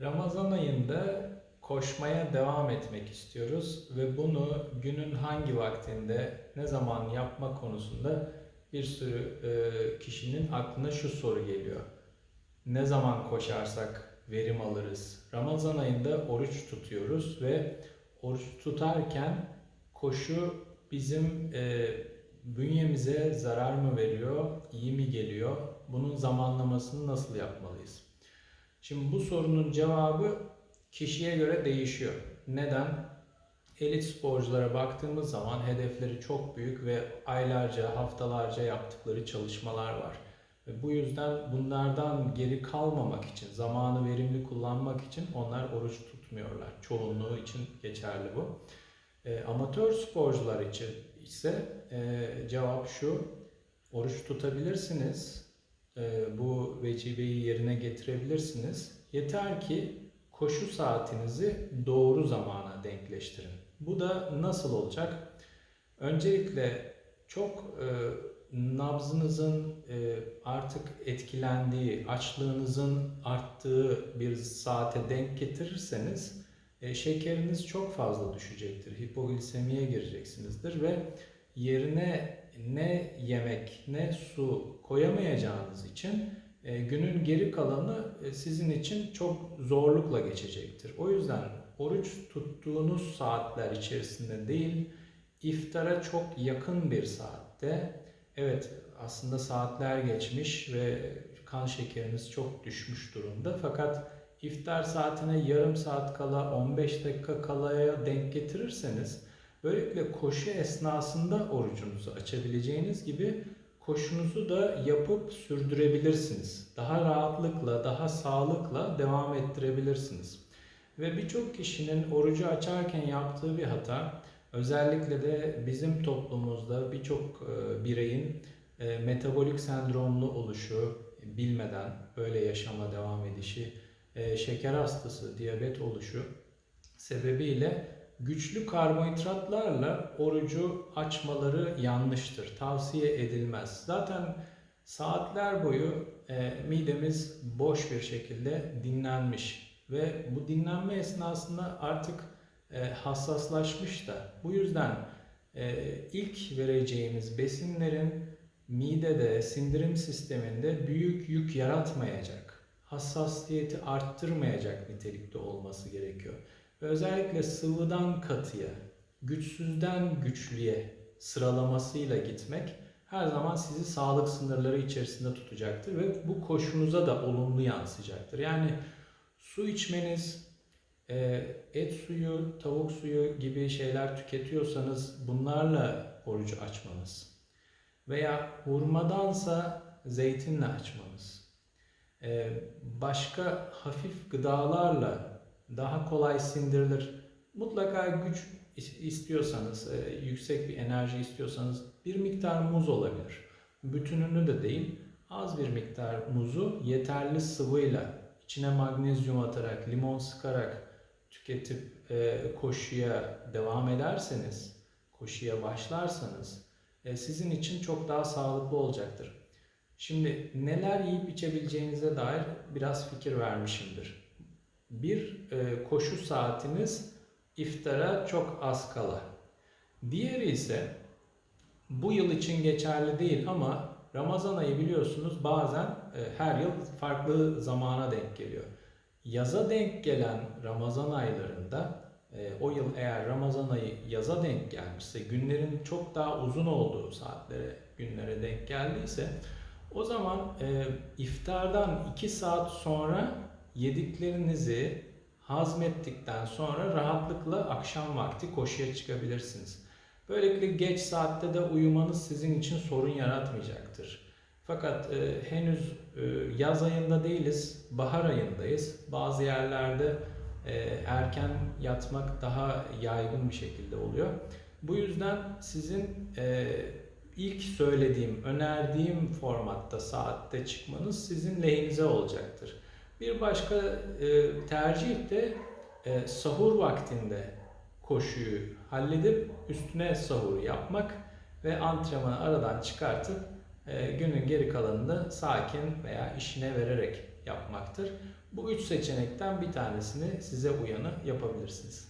Ramazan ayında koşmaya devam etmek istiyoruz ve bunu günün hangi vaktinde, ne zaman yapma konusunda bir sürü e, kişinin aklına şu soru geliyor. Ne zaman koşarsak verim alırız? Ramazan ayında oruç tutuyoruz ve oruç tutarken koşu bizim e, bünyemize zarar mı veriyor, iyi mi geliyor? Bunun zamanlamasını nasıl yapmalıyız? Şimdi bu sorunun cevabı kişiye göre değişiyor. Neden? Elit sporculara baktığımız zaman hedefleri çok büyük ve aylarca, haftalarca yaptıkları çalışmalar var. Ve bu yüzden bunlardan geri kalmamak için, zamanı verimli kullanmak için onlar oruç tutmuyorlar. Çoğunluğu için geçerli bu. E, amatör sporcular için ise e, cevap şu, oruç tutabilirsiniz, e, bu vecibeyi yerine getirebilirsiniz. Yeter ki koşu saatinizi doğru zamana denkleştirin. Bu da nasıl olacak? Öncelikle çok e, nabzınızın e, artık etkilendiği, açlığınızın arttığı bir saate denk getirirseniz e, şekeriniz çok fazla düşecektir. Hipoglisemiye gireceksinizdir ve yerine ne yemek ne su koyamayacağınız için günün geri kalanı e, sizin için çok zorlukla geçecektir. O yüzden oruç tuttuğunuz saatler içerisinde değil, iftara çok yakın bir saatte, evet aslında saatler geçmiş ve kan şekeriniz çok düşmüş durumda fakat iftar saatine yarım saat kala 15 dakika kalaya denk getirirseniz böylelikle koşu esnasında orucunuzu açabileceğiniz gibi koşunuzu da yapıp sürdürebilirsiniz. Daha rahatlıkla, daha sağlıkla devam ettirebilirsiniz. Ve birçok kişinin orucu açarken yaptığı bir hata, özellikle de bizim toplumumuzda birçok e, bireyin e, metabolik sendromlu oluşu, bilmeden böyle yaşama devam edişi, e, şeker hastası, diyabet oluşu sebebiyle güçlü karbonhidratlarla orucu açmaları yanlıştır. Tavsiye edilmez. Zaten saatler boyu e, midemiz boş bir şekilde dinlenmiş ve bu dinlenme esnasında artık e, hassaslaşmış da bu yüzden e, ilk vereceğimiz besinlerin midede, sindirim sisteminde büyük yük yaratmayacak, hassasiyeti arttırmayacak nitelikte olması gerekiyor. Özellikle sıvıdan katıya, güçsüzden güçlüye sıralamasıyla gitmek her zaman sizi sağlık sınırları içerisinde tutacaktır ve bu koşunuza da olumlu yansıyacaktır. Yani su içmeniz, e, et suyu, tavuk suyu gibi şeyler tüketiyorsanız bunlarla orucu açmanız veya hurmadansa zeytinle açmanız, e, başka hafif gıdalarla daha kolay sindirilir. Mutlaka güç istiyorsanız, e, yüksek bir enerji istiyorsanız bir miktar muz olabilir. Bütününü de değil, az bir miktar muzu yeterli sıvıyla içine magnezyum atarak, limon sıkarak tüketip e, koşuya devam ederseniz, koşuya başlarsanız e, sizin için çok daha sağlıklı olacaktır. Şimdi neler yiyip içebileceğinize dair biraz fikir vermişimdir. Bir e, koşu saatiniz iftara çok az kala. Diğeri ise bu yıl için geçerli değil ama Ramazan ayı biliyorsunuz bazen e, her yıl farklı zamana denk geliyor. Yaza denk gelen Ramazan aylarında e, o yıl eğer Ramazan ayı yaza denk gelmişse günlerin çok daha uzun olduğu saatlere günlere denk geldiyse o zaman e, iftardan 2 saat sonra yediklerinizi hazmettikten sonra rahatlıkla akşam vakti koşuya çıkabilirsiniz. Böylelikle geç saatte de uyumanız sizin için sorun yaratmayacaktır. Fakat e, henüz e, yaz ayında değiliz, bahar ayındayız. Bazı yerlerde e, erken yatmak daha yaygın bir şekilde oluyor. Bu yüzden sizin e, ilk söylediğim, önerdiğim formatta saatte çıkmanız sizin lehinize olacaktır. Bir başka e, tercih de e, sahur vaktinde koşuyu halledip üstüne sahur yapmak ve antrenmanı aradan çıkartıp e, günün geri kalanını sakin veya işine vererek yapmaktır. Bu üç seçenekten bir tanesini size uyanı yapabilirsiniz.